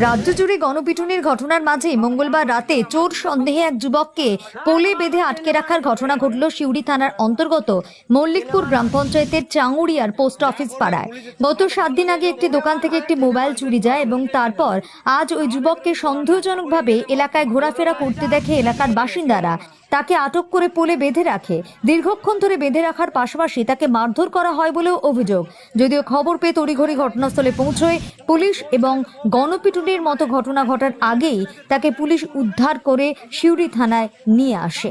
রাজ্য জুড়ে গণপিটুনির ঘটনার মাঝে মঙ্গলবার রাতে চোর সন্দেহে এক যুবককে পোলে বেঁধে আটকে রাখার ঘটনা ঘটল সিউড়ি থানার অন্তর্গত মল্লিকপুর গ্রাম পঞ্চায়েতের চাঙ্গুড়িয়ার পোস্ট অফিস পাড়ায়। গত সাত দিন আগে একটি দোকান থেকে একটি মোবাইল চুরি যায় এবং তারপর আজ ওই যুবককে সন্দেহজনকভাবে এলাকায় ঘোরাফেরা করতে দেখে এলাকার বাসিন্দারা তাকে আটক করে পোলে বেঁধে রাখে। দীর্ঘক্ষণ ধরে বেঁধে রাখার পাশাপাশি তাকে মারধর করা হয় বলেও অভিযোগ। যদিও খবর পেয়ে তড়িঘড়ি ঘটনাস্থলে পৌঁছয় পুলিশ এবং গণপিটুনির মতো ঘটনা ঘটার আগেই তাকে পুলিশ উদ্ধার করে সিউড়ি থানায় নিয়ে আসে।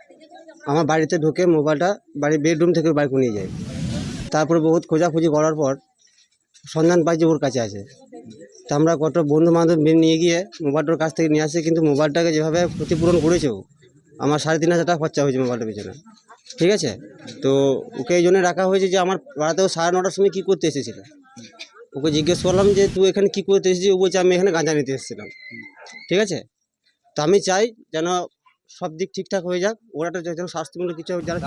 আমার বাড়িতে ঢুকে মোবাইলটা বাড়ির বেডরুম থেকে বাইক নিয়ে যায়। তারপরে বহুত খোঁজাখুঁজি করার পর সন্ধান পাই যে ওর কাছে আছে। তা আমরা কত বন্ধু বান্ধব নিয়ে গিয়ে মোবাইলটার কাছ থেকে নিয়ে আসি, কিন্তু মোবাইলটাকে যেভাবে ক্ষতিপূরণ করেছে ও, আমার সাড়ে তিন হাজার টাকা খরচা হয়েছে মোবাইলটার পিছনে। ঠিক আছে? তো ওকে এই জন্য রাখা হয়েছে যে আমার পাড়াতেও সাড়ে নটার সময় কী করতে এসেছিল ওকে জিজ্ঞেস করলাম যে, তুই এখানে কী করতে এসেছিস? ও বলছে, আমি এখানে গাঁজা নিতে এসেছিলাম। ঠিক আছে? তো আমি চাই যেন সব দিক ঠিকঠাক হয়ে যাক। ওরা যেন শাস্তিমূলক কিছু যারা